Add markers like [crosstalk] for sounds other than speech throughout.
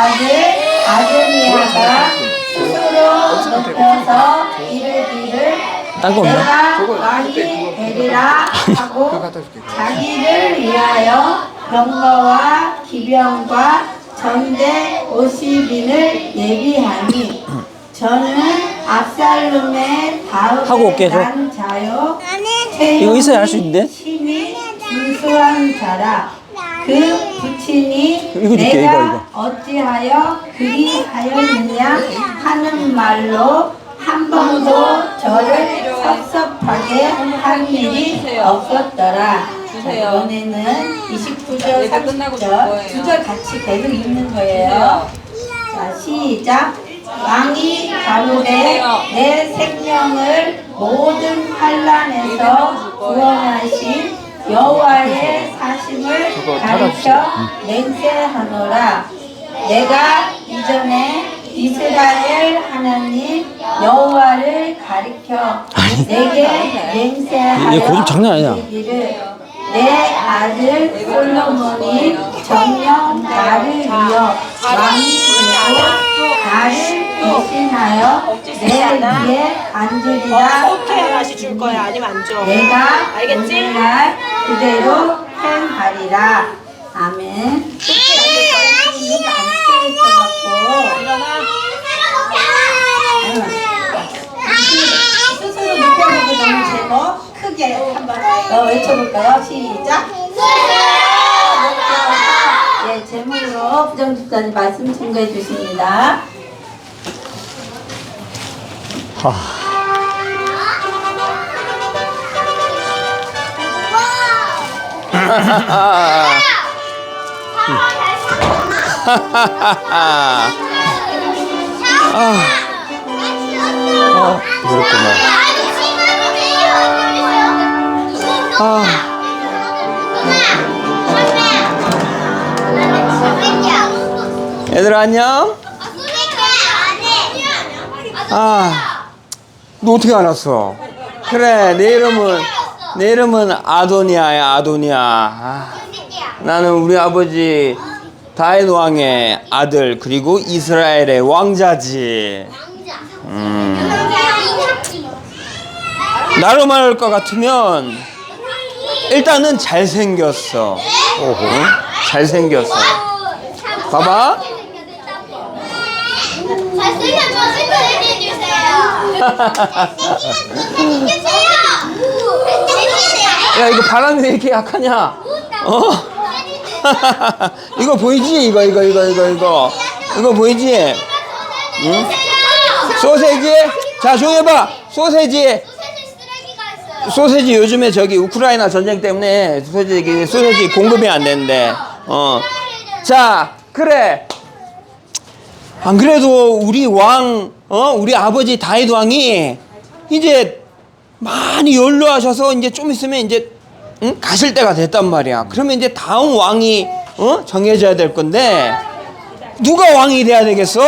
아들 아드니아가 스스로 높여서 이르기를 딴거? 내가 왕이 되리라 하고 자기를 위하여 병거와 기병과 전대 50인을 예비하니 저는 압살롬의 하고 다음에 올게, 저. 난 자요 이거 있어야 할수 있는데? 힘이 준수한 자라 그 부친이 이거 줄게, 내가 이거, 이거. 어찌하여 그리 하였느냐 하는 말로 한 번도 저를 섭섭하게 한 일이 없었더라. 자, 이번에는 29절, 이제 끝나고 줄 30절 거예요. 두 절 같이 계속 읽는 거예요. 자, 시작. 왕이 가로되 내 생명을 모든 환란에서 구원하신 여호와의 사심을 가르쳐 맹세하노라. 내가 이전에 이스라엘 하나님 여호와를 가리켜 내게 맹세하여 얘 고집 장난 아니야. 이르기를 내 아들 솔로몬이 정녕 나를 이어 왕이 되고 나를 대신하여 내 위에 앉으리라 오케이 다시 줄 거야 아니면 안 줘. 내가 알겠지? 오늘날 그대로 행하리라. 아멘. 이거 안. 스스로 너무 크게 한번 어, 외쳐볼까요? 시작. 예, 제목으로 부정집사님 말씀 증거해 주십니다 아, 그렇구나. 아. 얘들아 안녕? 아, 너 어떻게 알았어? 그래, 내 이름은 내 이름은 아도니아야, 아도니아. 아, 나는 우리 아버지 다윗 왕의 아들 그리고 이스라엘의 왕자지. 나로 말할 것 같으면 일단은 잘생겼어. 오호, 잘생겼어. 봐봐. [laughs] 야 이거 바람이 왜 이렇게 약하냐? 어? [laughs] 이거 보이지? 이거 이거 이거 이거 이거 이거 보이지? 응? 소세지? 자 조용해봐. 소세지. 소세지 요즘에 저기 우크라이나 전쟁 때문에 소세지 소세지 공급이 안 된대. 어. 자 그래. 안 그래도 우리 왕, 어, 우리 아버지 다윗 왕이 이제 많이 연로하셔서 이제 좀 있으면 이제 응? 가실 때가 됐단 말이야. 그러면 이제 다음 왕이 어? 정해져야 될 건데 누가 왕이 돼야 되겠어?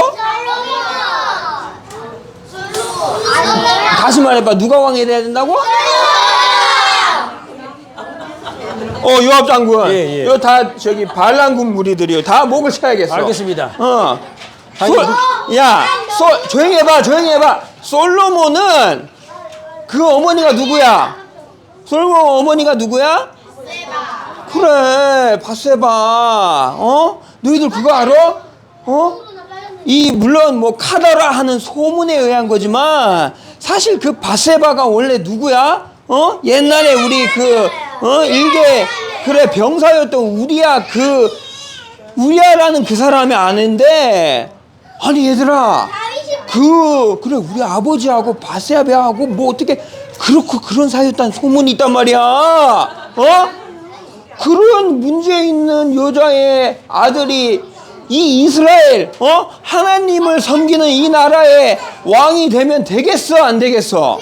다시 말해봐. 누가 왕이 돼야 된다고? 어, 요압 장군. 예, 예. 이거 다 저기 반란군 무리들이요. 다 목을 쳐야겠어. 알겠습니다. 어. 솔, 야, 솔, 조용히 해봐, 조용히 해봐. 솔로몬은 그 어머니가 누구야? 솔로몬 어머니가 누구야? 그래, 바세바. 어? 너희들 그거 알아? 어? 이 물론 뭐 카더라 하는 소문에 의한 거지만 사실 그 바세바가 원래 누구야? 어? 옛날에 우리 그 어? 일개 그래 병사였던 우리야 그 우리야라는 그 사람이 아는데 아니 얘들아 그 그래 우리 아버지하고 바세바하고 뭐 어떻게 그렇고 그런 사이였다는 소문이 있단 말이야 어? 그런 문제 있는 여자의 아들이 이 이스라엘 어 하나님을 섬기는 이 나라의 왕이 되면 되겠어 안 되겠어?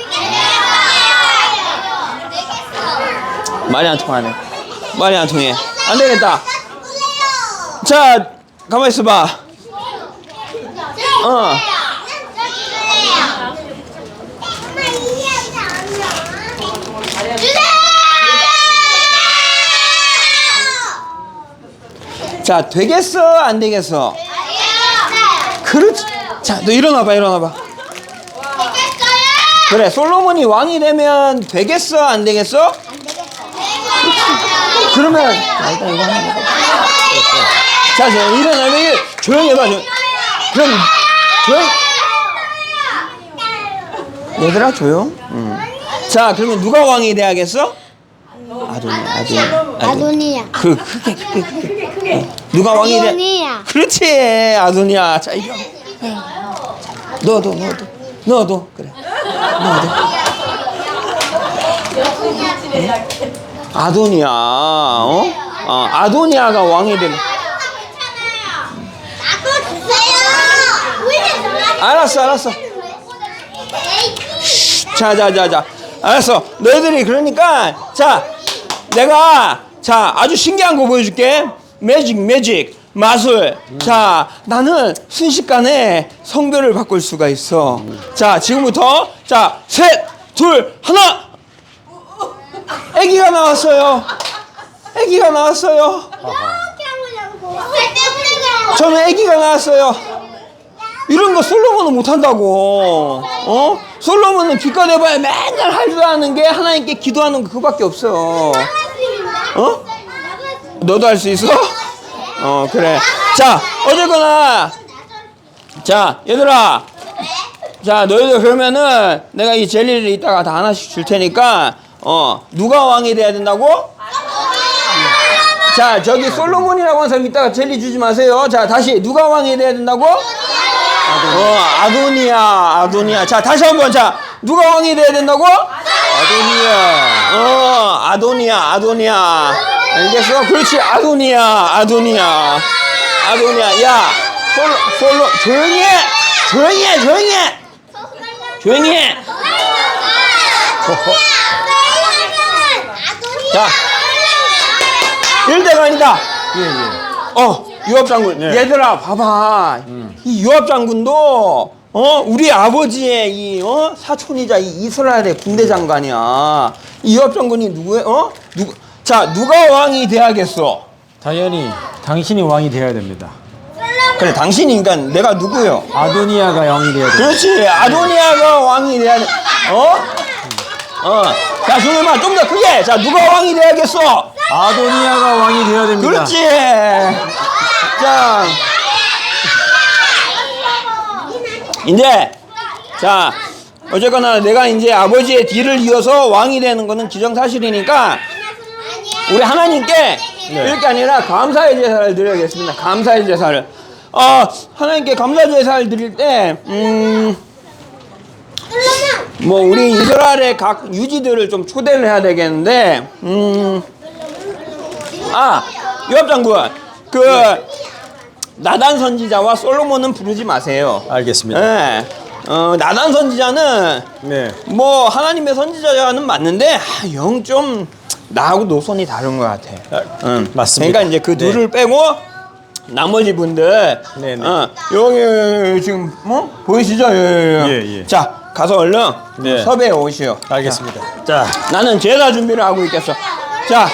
말이 안 통하네. 말이 안 통해. 안 되겠다. 자 가만 있어봐. 어. 자 되겠어 안 되겠어? 그렇지. 자, 너 일어나봐, 일어나봐. 그래, 솔로몬이 왕이 되면 되겠어, 안 되겠어? 그러면 자, 일단 이거 하나 먹어. 자, 자, 일어나면 조용히 해봐. 조용. 그럼 조용. 얘들아 조용. 응. 자, 그러면 누가 왕이 돼야겠어? 아도니아, 아도니아. 아도니야. 그 크게 크게 크게. 어. 누가 왕이 돼? 아도니야. 그렇지, 아도니아. 자, 이거. 너도 너도 너도 그래. 너도. 아도니아, 어? 어, 아도니아가 왕이 되면. 알았어, 알았어. 자, 자, 자, 자. 알았어. 너희들이 그러니까 자, 내가 자 아주 신기한 거 보여줄게. 매직, 매직, 마술. 자, 나는 순식간에 성별을 바꿀 수가 있어. 자, 지금부터 자, 셋, 둘, 하나. 아기가 나왔어요. 아기가 나왔어요. 저는 아기가 나왔어요. 이런 거 솔로몬은 못한다고. 어? 솔로몬은 기껏 해봐야 맨날 할줄 아는 게 하나님께 기도하는 거 그거밖에 없어. 어? 너도 할 수 있어? 어, 그래. 자, 어쨌거나. 자, 얘들아. 자, 너희들 그러면은 내가 이 젤리를 이따가 다 하나씩 줄 테니까, 어, 누가 왕이 돼야 된다고? 자, 저기 솔로몬이라고 하는 사람 이따가 젤리 주지 마세요. 자, 다시 누가 왕이 돼야 된다고? 어, 아도니아, 아도니아. 자, 다시 한번. 자, 누가 왕이 돼야 된다고? 아도니아. 어, 아도니아, 아도니아. 알겠어? 그렇지, 아도니아, 아도니아. 아도니아. 야, 솔로, 솔로, 조용히 해! 조용히 해, 조용히 해! 조용히 해! 자, 일대관이다. 예, 예. 어, 유압 장군. 네. 얘들아, 봐봐. 이 유압 장군도 어, 우리 아버지의 이 어, 사촌이자 이 이스라엘의 군대 장관이야. 이 유압 장군이 누구예? 어? 누구? 자, 누가 왕이 돼야겠어? 당연히 당신이 왕이 되어야 됩니다. 그래, 당신이 그러니까 내가 누구요? 아도니아가 왕이 되어야 됩니다. 그렇지. 아도니아가 왕이 돼야 돼. 어? 어. 자, 조용히 좀더 크게. 자, 누가 왕이 돼야겠어? 아도니아가 왕이 되어야 됩니다. 그렇지. 자, 이제 자 어쨌거나 내가 이제 아버지의 뒤를 이어서 왕이 되는 거는 기정사실이니까 우리 하나님께 이렇게 아니라 감사의 제사를 드려야겠습니다. 감사의 제사를. 어, 하나님께 감사 제사를 드릴 때, 음, 뭐 우리 이스라엘의 각 유지들을 좀 초대를 해야 되겠는데, 음, 아, 유압 장군, 그 나단 선지자와 솔로몬은 부르지 마세요. 알겠습니다. 예. 어, 나단 선지자는 네. 뭐 하나님의 선지자는 맞는데 아, 영좀 나하고 노선이 다른 것 같아. 아, 응. 맞습니다. 그러니까 이제 그 네. 둘을 빼고 나머지 분들, 네, 네. 어, 여기 지금 뭐 보이시죠? 예, 예, 예, 예. 자 가서 얼른 네. 섭외해 오시오. 알겠습니다. 자, 자, 나는 제사 준비를 하고 있겠어. 자,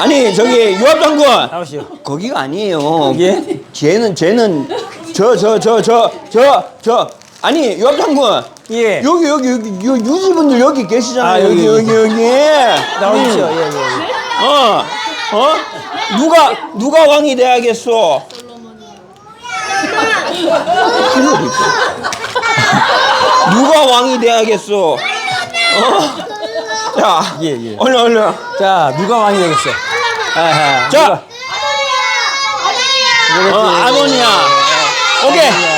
아니 저기 유압 장군. 나오시오. 거기가 아니에요. 예? 쟤는 쟤는 저 저 저 저 저 저 아니 유압 장군. 예. 여기 여기 여기 요 유지분들 여기 계시잖아요. 아, 여기 여기, 여기 여기. 나오십시오. 음. 예, 예, 예. 어. 어? 누가 누가 왕이 돼야겠어? 누가 왕이 돼야겠어? 어? 자, 예, 예. 얼른 얼른. 자, 누가 왕이 되겠어? 아하. 자, 누가- 어, 아노니아. 오케이.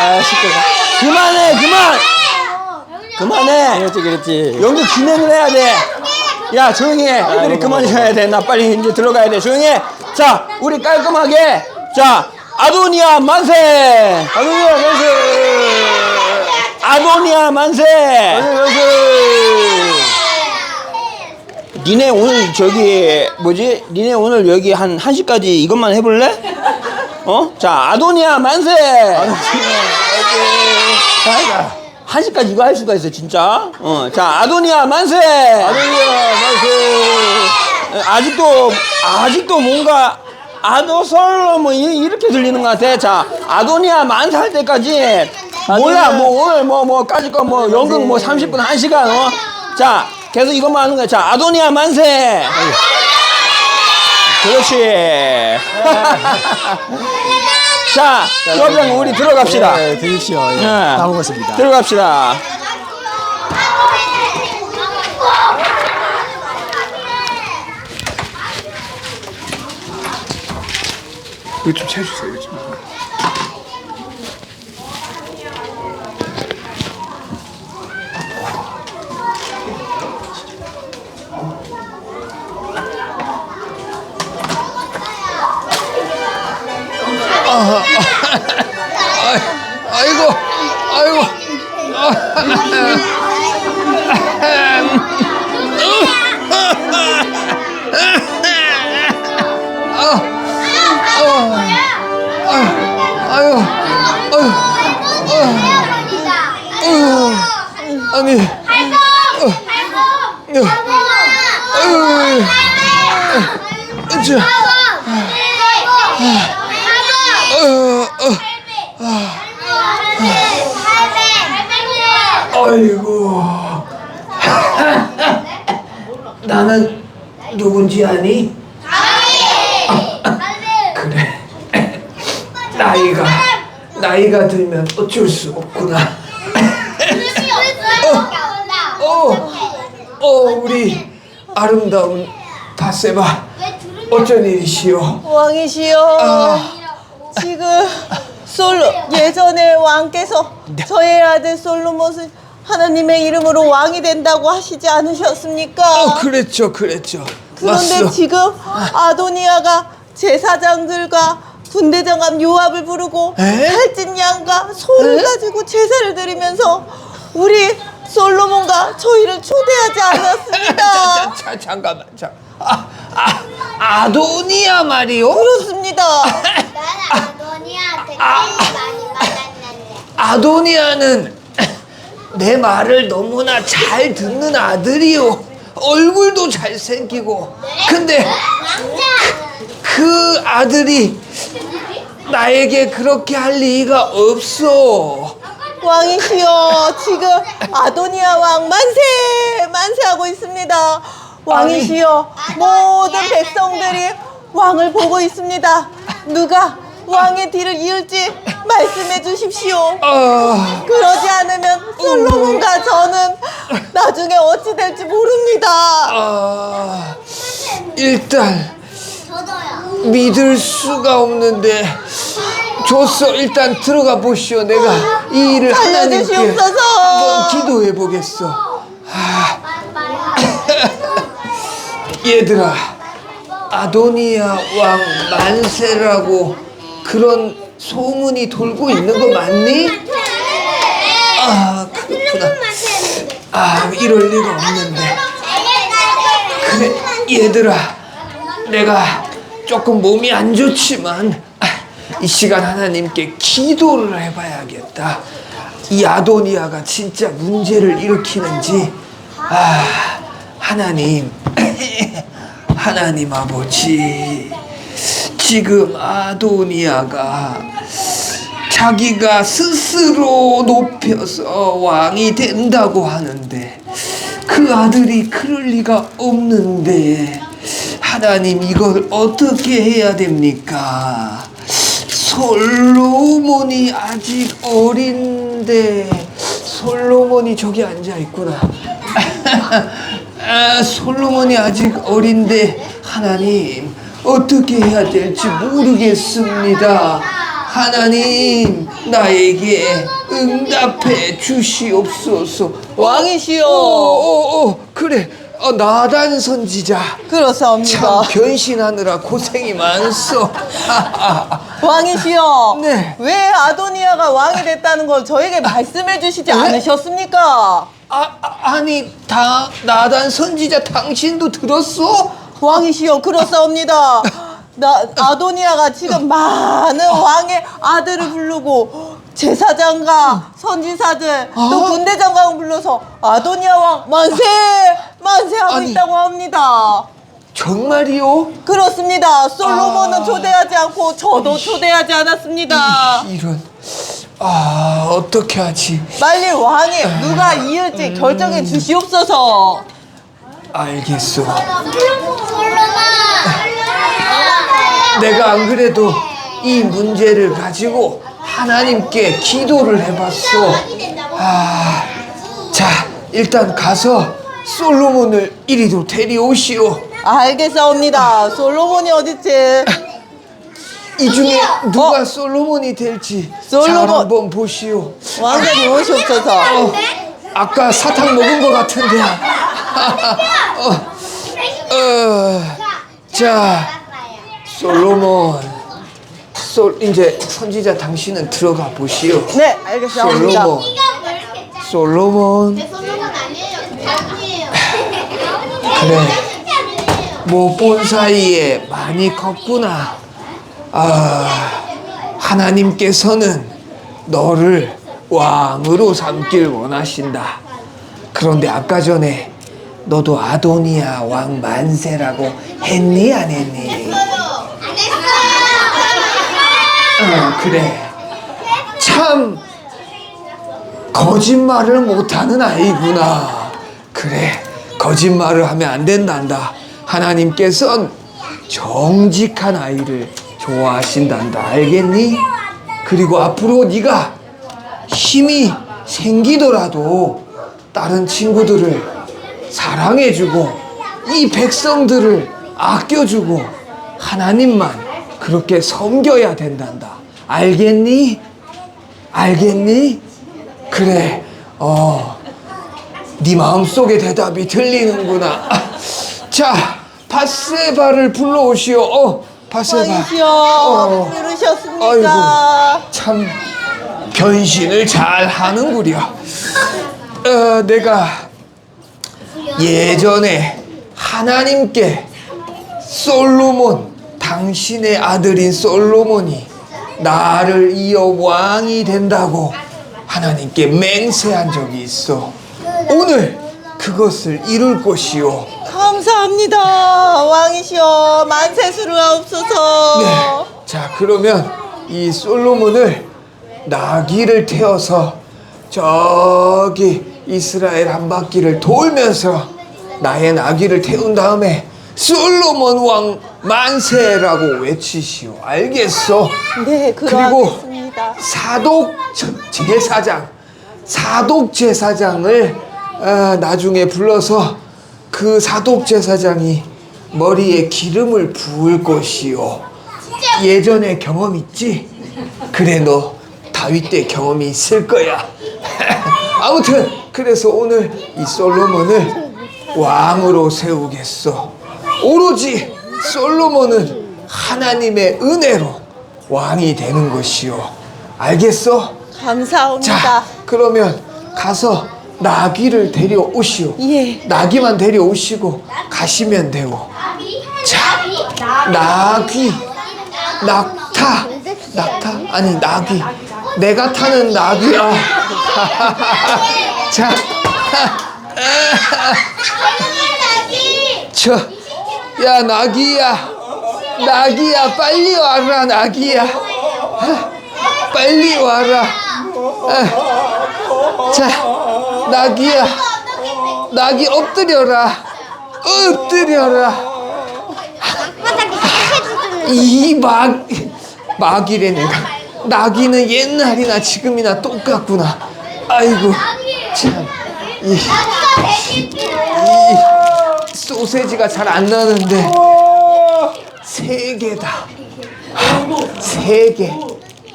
아, 시끄러. 그만해, 그만. 그만해. 그렇지, 그렇지. 여기 진행을 해야 돼. 야, 조용히 해. 애들이 그만 쉬어야 돼. 나 빨리 이제 들어가야 돼. 조용히 해. 자, 우리 깔끔하게. 자, 아도니아 만세. 아도니아 만세! 아도니아 만세. 아도니아 만세! 니네 오늘 저기 뭐지? 니네 오늘 여기 한 1시까지 이것만 해볼래? 어? 자, 아도니아 만세. 자, 1시까지 이거 할 수가 있어, 진짜. 어, 자, 아도니아 만세. 아도니아 만세! 아직도 아직도 뭔가 아도솔로 뭐 이- 이렇게 들리는 것 같아. 자, 아도니아 만살 때까지 몰라. 뭐 오늘 뭐 뭐까지 거뭐 연극 뭐 30분 1시간 어. 자, 계속 이것만 하는 거야. 자, 아도니아 만세. 그렇지. 자, 수업장 우리 들어갑시다. 네, 드십시오. 예. 네. 다 먹었습니다. 들어갑시다. 이거 좀 채주세요. 아니, 아유, 어, 아이고, 나는 누군지 아니? 그래. 나이가 나이가 들면 어쩔 수 없구나. 어, 어, 우리 아름다운 바세바 어쩐 일이시오? 왕이시여. 아. 지금 솔로 예전에 왕께서 네. 저의 아들 솔로몬을 하나님의 이름으로 왕이 된다고 하시지 않으셨습니까? 어, 그랬죠, 그랬죠. 그런데 맞소. 지금 아도니아가 제사장들과 군대장관 요압을 부르고 에? 살찐 양과 소를 가지고 제사를 드리면서 우리 솔로몬과 저희를 초대하지 않았습니다. 자, 자, 잠깐만, 자, 아, 아, 아도니아 말이요? 그렇습니다. 나는 아도니아한테 제일 많이 받았는데. 아도니아는 내 말을 너무나 잘 듣는 아들이요. 얼굴도 잘생기고. 근데 왕자는 그 아들이 나에게 그렇게 할 리가 없어. 왕이시여 지금 아도니아 왕 만세 만세하고 있습니다. 왕이시여 모든 백성들이 왕을 보고 있습니다. 누가 왕의 뒤를 이을지 말씀해 주십시오. 아, 그러지 않으면 솔로몬과 저는 나중에 어찌 될지 모릅니다. 아, 일단 저도요. 믿을 수가 없는데 줬어. 일단 들어가 보시오. 내가 이 일을 하나님께 살려주시옵소서. 한번 기도해 보겠어. [coughs] 얘들아, 아도니아 왕 만세라고 그런 소문이 돌고 있는 거 맞니? 아, 그렇구나. 아, 이럴 리가 없는데. 그래, 얘들아, 내가 조금 몸이 안 좋지만 아, 이 시간 하나님께 기도를 해봐야겠다. 이 아도니아가 진짜 문제를 일으키는지, 아, 하나님, [clears throat] 하나님 아버지, 지금 아도니아가 자기가 스스로 높여서 왕이 된다고 하는데 그 아들이 그럴 리가 없는데 하나님 이걸 어떻게 해야 됩니까? 솔로몬이 아직 어린데 솔로몬이 저기 앉아 있구나. [laughs] 아, 솔로몬이 아직 어린데 하나님 어떻게 해야 될지 모르겠습니다. 하나님 나에게 응답해 주시옵소서. 왕이시여. 어, 어, 어, 그래. 어, 나단 선지자. 참 그렇사옵니다. 변신하느라 고생이 많소. 왕이시여. 네. 왜 아도니아가 왕이 됐다는 걸 저에게 말씀해 주시지 않으셨습니까? 아, 아, 아니 다 나단 선지자 당신도 들었어? 왕이시여 그렇사옵니다. 나 아도니아가 지금 많은 왕의 아들을 부르고 제사장과 선지사들 또 아. 군대 장관을 불러서 아도니아 왕 만세 만세하고 아니. 있다고 합니다. 정말이요? 그렇습니다. 솔로몬은 아. 초대하지 않고 저도 초대하지 않았습니다. 이런 아 어떻게 하지? 빨리 왕이 누가 이을지 결정해 주시옵소서. 알겠어. 솔로몬. 내가 안 그래도 이 문제를 가지고 하나님께 기도를 해봤어. 아, 자 일단 가서 솔로몬을 이리로 데려오시오. 알겠사옵니다. 솔로몬이 어딨지? 이 중에 누가 솔로몬이 될지 잘 솔로몬. 한번 보시오. 왕자님 오시옵소서. 어, 아까 사탕 먹은 것 같은데. 어, 어, 자, 솔로몬. 솔 이제 선지자 당신은 들어가 보시오. 네, 알겠사옵니다. 솔로몬. 솔로몬. 솔로몬 아니에요. 다운이에요. [laughs] 그래. 못 본 사이에 많이 컸구나. 아, 하나님께서는 너를 왕으로 삼길 원하신다. 그런데 아까 전에 너도 아도니아 왕 만세라고 했니 안 했니? 그래. 참 거짓말을 못하는 아이구나. 그래. 거짓말을 하면 안 된단다. 하나님께선 정직한 아이를 좋아하신단다. 알겠니? 그리고 앞으로 네가 힘이 생기더라도 다른 친구들을 사랑해주고 이 백성들을 아껴주고 하나님만 그렇게 섬겨야 된단다. 알겠니? 알겠니? 그래. 어. 네 마음속의 대답이 들리는구나. 아, [laughs] 자, 바세바를 불러오시오. 어, 바세바. 왕이시여, 어. 부르셨습니까? 참 변신을 잘 하는구려. 어, 내가 예전에 하나님께 솔로몬 당신의 아들인 솔로몬이 나를 이어 왕이 된다고 하나님께 맹세한 적이 있어. 오늘 그것을 이룰 것이오. 감사합니다. 왕이시여, 만세수를 하옵소서. 네. 자, 그러면 이 솔로몬을 나귀를 태워서 저기 이스라엘 한 바퀴를 돌면서 나의 나귀를 태운 다음에 솔로몬 왕 만세라고 외치시오. 알겠어? 네, 그리고 그러하겠습니다. 사독 제사장, 사독 제사장을 어, 나중에 불러서 그 사독 제사장이 머리에 기름을 부을 것이요. 예전에 경험 있지? 그래 너 다윗 때 경험이 있을 거야. [laughs] 아무튼 그래서 오늘 이 솔로몬을 왕으로 세우겠어. 오로지 솔로몬은 하나님의 은혜로 왕이 되는 것이요. 알겠어? 감사합니다. 자, 그러면 가서 나귀를 데려오시오. 예. 나귀만 데려오시고 가시면 되고. 자, 나귀, 낙타, 낙타 아니 나귀. 내가 타는 나귀야. [laughs] 자, 저, 야 나귀야, 나귀야 빨리 와라 나귀야. 빨리 와라. 자, 나귀야. 나귀 엎드려라. 엎드려라. 이 막, 막이래, 내가. 나귀는 옛날이나 지금이나 똑같구나. 아이고, 참. 이, 이 소세지가 잘 안 나는데. 세 개다. 세 개.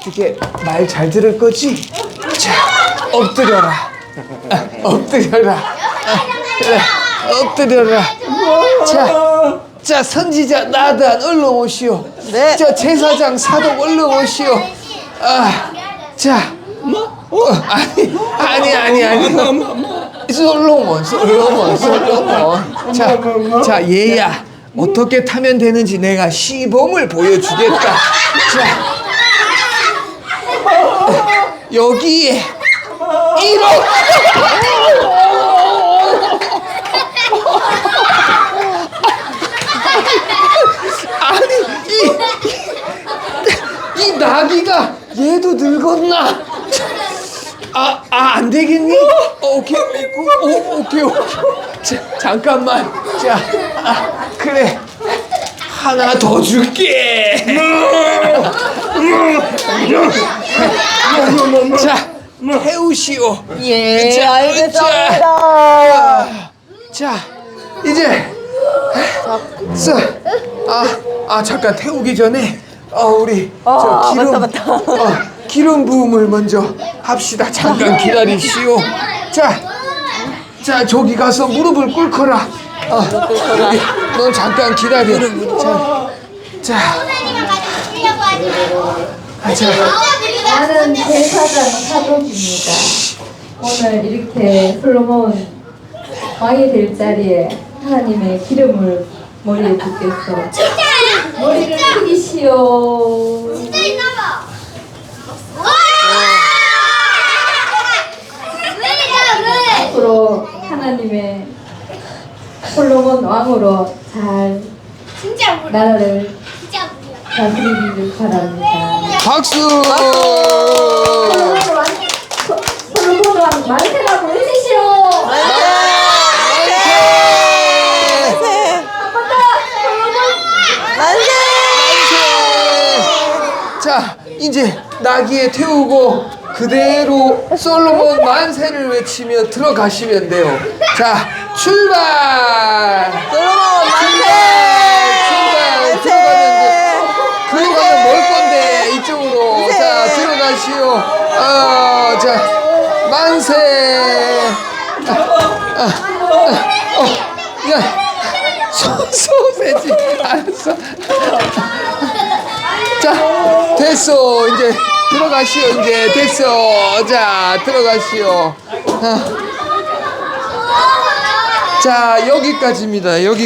이게 말 잘 들을 거지? 자, 엎드려라. 아, 엎드려라. 아, 그래, 엎드려라. 자, 자 선지자 나단 얼른 오시오. 네. 저 제사장 사독 얼른 오시오. 아, 자, 어, 아니, 아니, 아니, 아니. 솔로몬, 솔로몬, [laughs] 솔로몬. 자, 자 얘야 어떻게 타면 되는지 내가 시범을 보여주겠다. 자, 여기에 이런. 아니 이, 이 나기가 얘도 늙었나? 아아 아, 안 되겠니? 어, 오케이, 오, 오, 오케이, 오케이. 자, 잠깐만. 자, 아, 그래. 하나 더 줄게. 자, 태우시오. 예, 자, 알겠습니다. 자, 이제 자, 아, 아 잠깐 태우기 전에 어 우리 저 아, 기름 맞다, 맞다. 어, 기름 부음을 먼저 합시다. 잠깐 기다리시오. 자, 자 저기 가서 무릎을 꿇거라. 어, 여기, 넌 잠깐 기다려. 자, 자, 하지 말고. 자. 나는 대사장 사독입니다. 오늘 이렇게 솔로몬 왕이 될 자리에 하나님의 기름을 머리에 붓겠어. 진짜야? 머리를 숙이시오. 진짜 있나봐. 와! 왜? 왜? 앞으로 하나님의 솔로몬 왕으로 잘 진짜 물. 나라를 진짜. 다스리기를 바랍니다. 박수. 솔로몬 왕, 소- 솔로몬 왕 만세라고 해주시오. 만세! 한번 더. 솔로몬 만세! 자, 이제 나귀에 태우고 그대로 솔로몬 만세를 외치며 들어가시면 돼요. 자, 출발! 솔로몬 만세! 출발! 만세! 들어가는데, 그로 가면 멀 건데, 이쪽으로. 자, 들어가시오. 어, 자, 만세! 아, 아, 아, 어, 야, 소, 소세지. 알았어. 자, 됐어. 이제 들어가시오. 이제 됐어. 자, 들어가시오. 아. 자, 여기까지입니다. 여기.